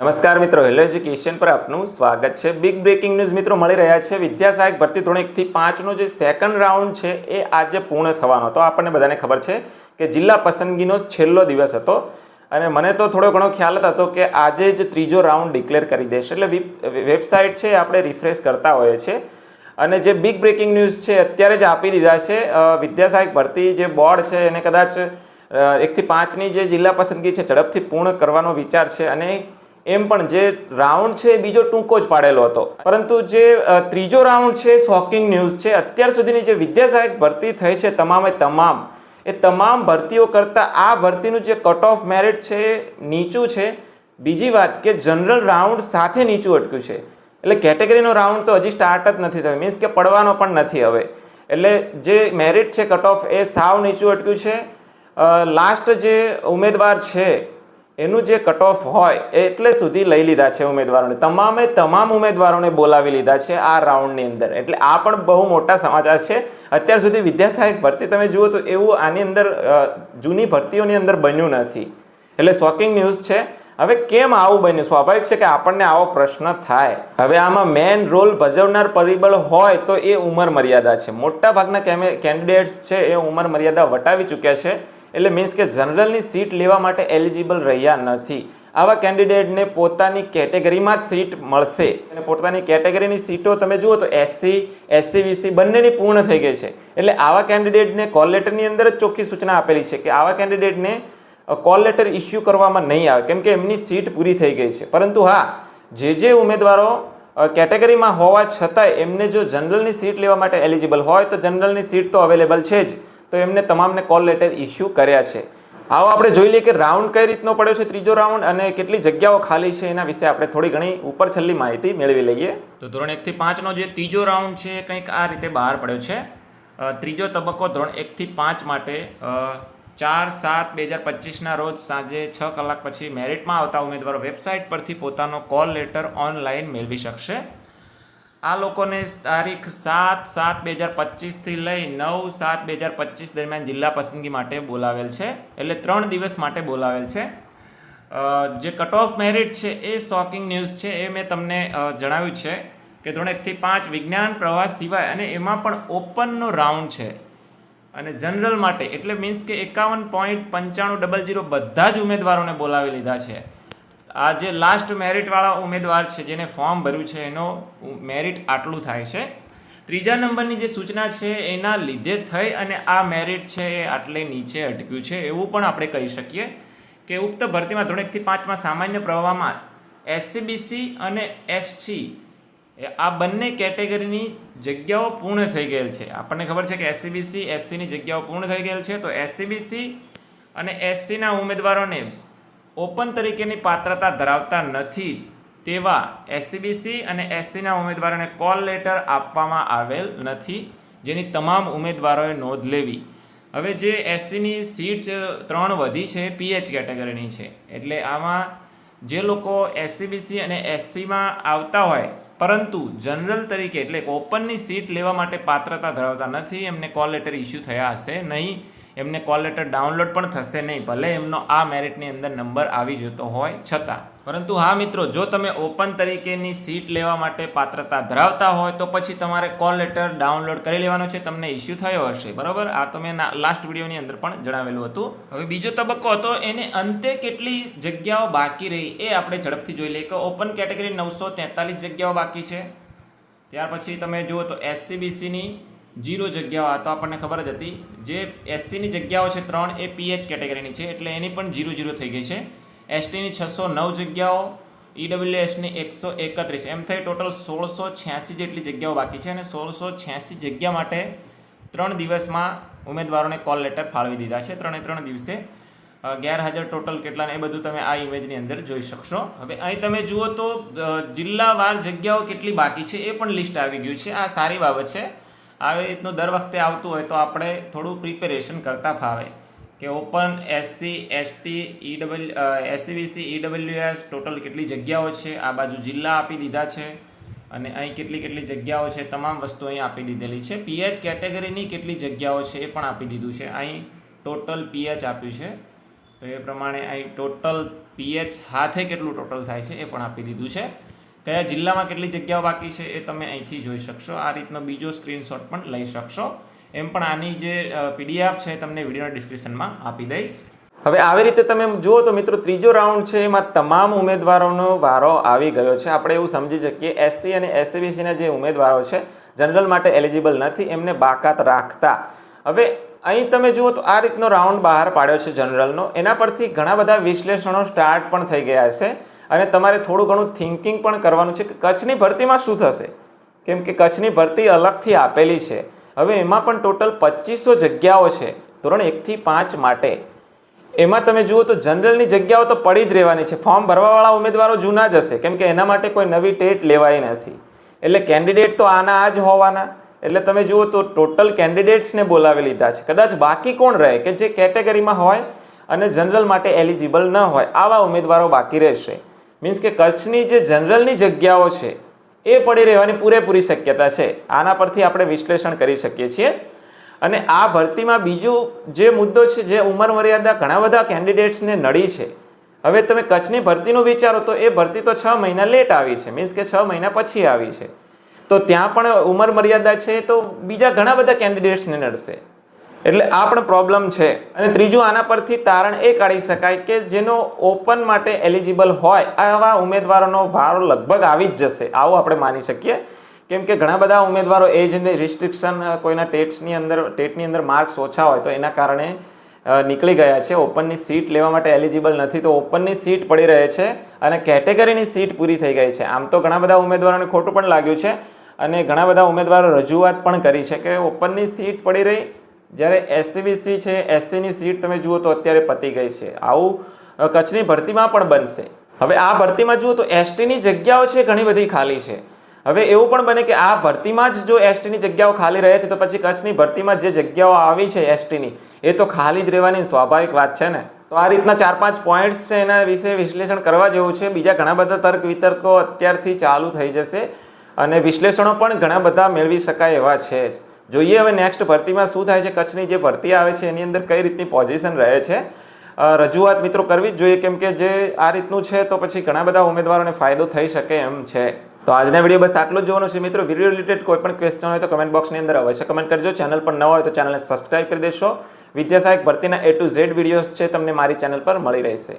નમસ્કાર મિત્રો hello education પર આપનું સ્વાગત છે. બિગ બ્રેકિંગ ન્યૂઝ મિત્રો મળી રહ્યા છે. વિદ્યા સહાયક ભરતી ધોરણ એકથી પાંચનો જે સેકન્ડ રાઉન્ડ છે એ આજે પૂર્ણ થવાનો. હતો આપણને બધાને ખબર છે કે જિલ્લા પસંદગીનો છેલ્લો દિવસ હતો અને મને તો થોડો ઘણો ખ્યાલ હતો કે આજે જ ત્રીજો રાઉન્ડ ડિક્લેર કરી દેશે. એટલે વેબસાઇટ છે આપણે રિફ્રેશ કરતા હોઈએ છીએ. અને જે બિગ બ્રેકિંગ ન્યૂઝ છે અત્યારે જ આપી દીધા છે. વિદ્યા સહાયક ભરતી જે બોર્ડ છે એને કદાચ એકથી પાંચની જે જિલ્લા પસંદગી છે ઝડપથી પૂર્ણ કરવાનો વિચાર છે અને એમ પણ જે રાઉન્ડ છે બીજો ટૂંકો જ પાડેલો હતો. પરંતુ જે ત્રીજો રાઉન્ડ છે, શોકિંગ ન્યૂઝ છે, અત્યાર સુધીની જે વિદ્યા સહાયક ભરતી થઈ છે તમામે તમામ, એ તમામ ભરતીઓ કરતાં આ ભરતીનું જે કટ ઓફ મેરિટ છે નીચું છે. બીજી વાત કે જનરલ રાઉન્ડ સાથે નીચું અટક્યું છે. એટલે કેટેગરીનો રાઉન્ડ તો હજી સ્ટાર્ટ જ નથી થયો મીન્સ કે પડવાનો પણ નથી હવે. એટલે જે મેરિટ છે કટ ઓફ એ સાવ નીચું અટક્યું છે. લાસ્ટ જે ઉમેદવાર છે એનું જે કટ ઓફ હોય એટલે સુધી લઈ લીધા છે ઉમેદવારોને. તમામે તમામ ઉમેદવારોને બોલાવી લીધા છે આ રાઉન્ડની અંદર. એટલે આ પણ બહુ મોટા સમાચાર છે. અત્યાર સુધી વિદ્યા સહાયક ભરતી, તમે જુઓ તો એવું આની અંદર જૂની ભરતીઓની અંદર બન્યું નથી. એટલે શોકિંગ ન્યૂઝ છે. હવે કેમ આવું બન્યું? સ્વાભાવિક છે કે આપણને આવો પ્રશ્ન થાય. હવે આમાં મેન રોલ ભજવનાર પરિબળ હોય તો એ ઉંમર મર્યાદા છે. મોટા ભાગના કેન્ડિડેટ્સ છે એ ઉંમર મર્યાદા વટાવી ચૂક્યા છે. એટલે મીન્સ કે જનરલની સીટ લેવા માટે એલિજિબલ રહ્યા નથી. આવા કેન્ડિડેટને પોતાની કેટેગરીમાં જ સીટ મળશે. અને પોતાની કેટેગરીની સીટો તમે જુઓ તો એસસી એસસી વીસી બંનેની પૂર્ણ થઈ ગઈ છે. એટલે આવા કેન્ડિડેટને કોલ લેટરની અંદર જ ચોખ્ખી સૂચના આપેલી છે કે આવા કેન્ડિડેટને કોલ લેટર ઇસ્યુ કરવામાં નહીં આવે. કેમ કે એમની સીટ પૂરી થઈ ગઈ છે. પરંતુ હા, જે જે ઉમેદવારો કેટેગરીમાં હોવા છતાંય એમને જો જનરલની સીટ લેવા માટે એલિજિબલ હોય તો જનરલની સીટ તો અવેલેબલ છે જ. તો એમને તમામને કોલ લેટર ઇસ્યુ કર્યા છે. આવો આપણે જોઈ લઈએ કે રાઉન્ડ કઈ રીતનો પડ્યો છે ત્રીજો રાઉન્ડ અને કેટલી જગ્યાઓ ખાલી છે એના વિશે આપણે થોડી ઘણી ઉપર છેલ્લી માહિતી મેળવી લઈએ. તો ધોરણ એકથી પાંચનો જે ત્રીજો રાઉન્ડ છે કંઈક આ રીતે બહાર પડ્યો છે. ત્રીજો તબક્કો ધોરણ એકથી પાંચ માટે ચાર સાત બે હજાર પચીસના રોજ સાંજે છ કલાક પછી મેરિટમાં આવતા ઉમેદવારો વેબસાઇટ પરથી પોતાનો કોલ લેટર ઓનલાઈન મેળવી શકશે. આ લોકોને તારીખ સાત સાત બે હજાર પચીસથી લઈ નવ સાત બે હજાર પચીસ દરમિયાન જિલ્લા પસંદગી માટે બોલાવેલ છે. એટલે ત્રણ દિવસ માટે બોલાવેલ છે. જે કટ ઓફ મેરિટ છે એ શોકિંગ ન્યૂઝ છે. એ મેં તમને જણાવ્યું છે કે ધોરણ એકથી પાંચ વિજ્ઞાન, પ્રવાસ, સિવાય અને એમાં પણ ઓપનનો રાઉન્ડ છે. અને જનરલ માટે, એટલે મીન્સ કે એકાવન પોઈન્ટ પંચાણું ડબલ જીરો બધા જ ઉમેદવારોને બોલાવી લીધા છે. આ જે લાસ્ટ મેરિટવાળા ઉમેદવાર છે, જેને ફોર્મ ભર્યું છે, એનો મેરિટ આટલું થાય છે. ત્રીજા નંબરની જે સૂચના છે, એના લીધે થઈ અને આ મેરિટ છે એ આટલે નીચે અટક્યું છે. એવું પણ આપણે કહી શકીએ કે ઉક્ત ભરતીમાં ધોરણ એકથી પાંચમાં સામાન્ય પ્રવાહમાં એસસીબીસી અને એસસી આ બંને કેટેગરીની જગ્યાઓ પૂર્ણ થઈ ગયેલ છે. આપણને ખબર છે કે એસસીબીસી એસસીની જગ્યાઓ પૂર્ણ થઈ ગયેલ છે. તો એસસીબીસી અને એસસીના ઉમેદવારોને ઓપન તરીકેની પાત્રતા ધરાવતા નથી તેવા એસસીબીસી અને એસસીના ઉમેદવારોને કોલ લેટર આપવામાં આવેલ નથી, જેની તમામ ઉમેદવારોએ નોંધ લેવી. હવે જે એસસીની સીટ ત્રણ વધી છે પીએચ કેટેગરીની છે. એટલે આમાં જે લોકો એસસીબીસી અને એસસીમાં આવતા હોય, પરંતુ જનરલ તરીકે એટલે ઓપનની સીટ લેવા માટે પાત્રતા ધરાવતા નથી, એમને કોલ લેટર ઇસ્યુ થયા હશે નહીં. એમને કોલ લેટર ડાઉનલોડ પણ થશે નહીં, ભલે એમનો આ મેરિટની અંદર નંબર આવી જતો હોય છતાં. પરંતુ હા મિત્રો, જો તમે ઓપન તરીકેની સીટ લેવા માટે પાત્રતા ધરાવતા હોય, તો પછી તમારે કોલ લેટર ડાઉનલોડ કરી લેવાનો છે, તમને ઇસ્યુ થયો હશે, બરાબર? આ તો મેં લાસ્ટ વિડીયોની અંદર પણ જણાવેલું હતું. હવે બીજો તબક્કો હતો, એને અંતે કેટલી જગ્યાઓ બાકી રહી એ આપણે ઝડપથી જોઈ લઈએ કે ઓપન કેટેગરી નવસો જગ્યાઓ બાકી છે. ત્યાર પછી તમે જુઓ તો એસસીબીસીની જીરો જગ્યાઓ, આ તો આપણને ખબર જ હતી. જે એસસીની જગ્યાઓ છે ત્રણ, એ પીએચ કેટેગરીની છે. એટલે એની પણ જીરો જીરો થઈ ગઈ છે. એસટીની છસો નવ જગ્યાઓ ઈડબ્લ્યુએસની એકસો એકત્રીસ. એમ થઈ ટોટલ સોળસો છ્યાસી જેટલી જગ્યાઓ બાકી છે અને સોળસો છ્યાસી જગ્યા માટે ત્રણ દિવસમાં ઉમેદવારોને કોલ લેટર ફાળવી દીધા છે. ત્રણે ત્રણ દિવસે. ગેરહાજર ટોટલ કેટલા ને એ બધું તમે આ ઇમેજની અંદર જોઈ શકશો. હવે અહીં તમે જુઓ તો જિલ્લાવાર જગ્યાઓ કેટલી બાકી છે એ પણ લિસ્ટ આવી ગયું છે. આ સારી બાબત છે. આવી રીતનું દર વખતે આવતું હોય તો આપણે થોડું પ્રિપેરેશન કરતા ફાવે. કે open SC ST EW SCBC EWS total કેટલી જગ્યાઓ છે, આ બાજુ જિલ્લા આપી દીધા છે, અને અહીં કેટલી કેટલી જગ્યાઓ છે, તમામ વસ્તુ અહીં આપી દીધેલી છે. પીએચ કેટેગરીની કેટલી જગ્યાઓ છે એ પણ આપી દીધું છે. અહીં ટોટલ પીએચ આપ્યું છે. તો એ પ્રમાણે અહીં ટોટલ પીએચ હાથે કેટલું ટોટલ થાય છે એ પણ આપી દીધું છે. કયા જિલ્લામાં કેટલી જગ્યાઓ બાકી છે એ તમે અહીંથી જોઈ શકશો. આ રીતનો બીજો સ્ક્રીનશોટ પણ લઈ શકશો. એમ પણ આની જે પીડીએફ છે તમને વિડીયોના ડિસ્ક્રિપ્શનમાં આપી દઈશ. હવે આવી રીતે તમે જુઓ તો મિત્રો, ત્રીજો રાઉન્ડ છે, એમાં તમામ ઉમેદવારોનો વારો આવી ગયો છે. આપણે એવું સમજી શકીએ એસસી અને એસસીબીસીના જે ઉમેદવારો છે, જનરલ માટે એલિજિબલ નથી, એમને બાકાત રાખતા. હવે અહીં તમે જુઓ તો આ રીતનો રાઉન્ડ બહાર પાડ્યો છે જનરલનો. એના પરથી ઘણા બધા વિશ્લેષણો સ્ટાર્ટ પણ થઈ ગયા છે. અને તમારે થોડું ઘણું થિંકિંગ પણ કરવાનું છે કે કચ્છની ભરતીમાં શું થશે? કેમ કે કચ્છની ભરતી અલગથી આપેલી છે. હવે એમાં પણ ટોટલ પચીસો જગ્યાઓ છે, ધોરણ એકથી પાંચ માટે. એમાં તમે જુઓ તો જનરલની જગ્યાઓ તો પડી જ રહેવાની છે. ફોર્મ ભરવાવાળા ઉમેદવારો જૂના જ હશે, કેમ કે એના માટે કોઈ નવી ટેટ લેવાઈ નથી. એટલે કેન્ડિડેટ તો આના આ જ હોવાના. એટલે તમે જુઓ તો ટોટલ કેન્ડિડેટ્સને બોલાવી લીધા છે. કદાચ બાકી કોણ રહે, કે જે કેટેગરીમાં હોય અને જનરલ માટે એલિજિબલ ન હોય, આવા ઉમેદવારો બાકી રહેશે. મીન્સ કે કચ્છની જે જનરલની જગ્યાઓ છે, એ પડી રહેવાની પૂરેપૂરી શક્યતા છે. આના પરથી આપણે વિશ્લેષણ કરી શકીએ છીએ. અને આ ભરતીમાં બીજું જે મુદ્દો છે, જે ઉંમર મર્યાદા ઘણા બધા કેન્ડિડેટ્સને નડી છે. હવે તમે કચ્છની ભરતીનું વિચારો તો એ ભરતી તો છ મહિના લેટ આવી છે. મીન્સ કે છ મહિના પછી આવી છે. તો ત્યાં પણ ઉંમર મર્યાદા છે, તો બીજા ઘણા બધા કેન્ડિડેટ્સને નડશે. એટલે આ પણ પ્રોબ્લેમ છે. અને ત્રીજું, આના પરથી તારણ એ કાઢી શકાય કે જેનો ઓપન માટે એલિજિબલ હોય, આવા ઉમેદવારોનો ભારો લગભગ આવી જ જશે. આવું આપણે માની શકીએ. કેમ કે ઘણા બધા ઉમેદવારો એજને રિસ્ટ્રિક્શન કોઈના ટેટ્સની અંદર, ટેટની અંદર માર્ક્સ ઓછા હોય તો એના કારણે નીકળી ગયા છે. ઓપનની સીટ લેવા માટે એલિજિબલ નથી તો ઓપનની સીટ પડી રહે છે અને કેટેગરીની સીટ પૂરી થઈ ગઈ છે. આમ તો ઘણા બધા ઉમેદવારોને ખોટું પણ લાગ્યું છે અને ઘણા બધા ઉમેદવારો રજૂઆત પણ કરી છે કે ઓપનની સીટ પડી રહી જ્યારે એસસીબીસી છે એસસીની સીટ તમે જુઓ તો અત્યારે પતી ગઈ છે. આવું કચ્છની ભરતીમાં પણ બનશે. હવે આ ભરતીમાં જુઓ તો એસટીની જગ્યાઓ છે ઘણી બધી ખાલી છે. હવે એવું પણ બને કે આ ભરતીમાં જ જો એસટીની જગ્યાઓ ખાલી રહે છે, તો પછી કચ્છની ભરતીમાં જે જગ્યાઓ આવી છે એસટીની એ તો ખાલી જ રહેવાની સ્વાભાવિક વાત છે ને? તો આ રીતના ચાર પાંચ પોઈન્ટ્સ છે એના વિશે વિશ્લેષણ કરવા જેવું છે. બીજા ઘણા બધા તર્ક વિતર્કો અત્યારથી ચાલુ થઈ જશે અને વિશ્લેષણો પણ ઘણા બધા મેળવી શકાય એવા છે જ. જોઈએ હવે નેક્સ્ટ ભરતીમાં શું થાય છે, કચ્છની જે ભરતી આવે છે, એની અંદર કઈ રીતની પોઝિશન રહે છે? રજૂઆત મિત્રો કરવી જ જોઈએ, કેમ કે જે આ રીતનું છે, તો પછી ઘણા બધા ઉમેદવારોને ફાયદો થઈ શકે એમ છે. તો આજના વીડિયો બસ આટલું જ જોવાનું છે મિત્રો. વીડિયો રિલેટેડ કોઈ પણ ક્વેશ્ચન હોય તો કમેન્ટ બોક્સની અંદર અવશ્ય કમેન્ટ કરજો. ચેનલ પર ન હોય તો ચેનલને સબસ્ક્રાઈબ કરી દેશો. વિદ્યાસહાયક ભરતીના એ ટુ ઝેડ વિડીયોઝ છે, તમને મારી ચેનલ પર મળી રહેશે.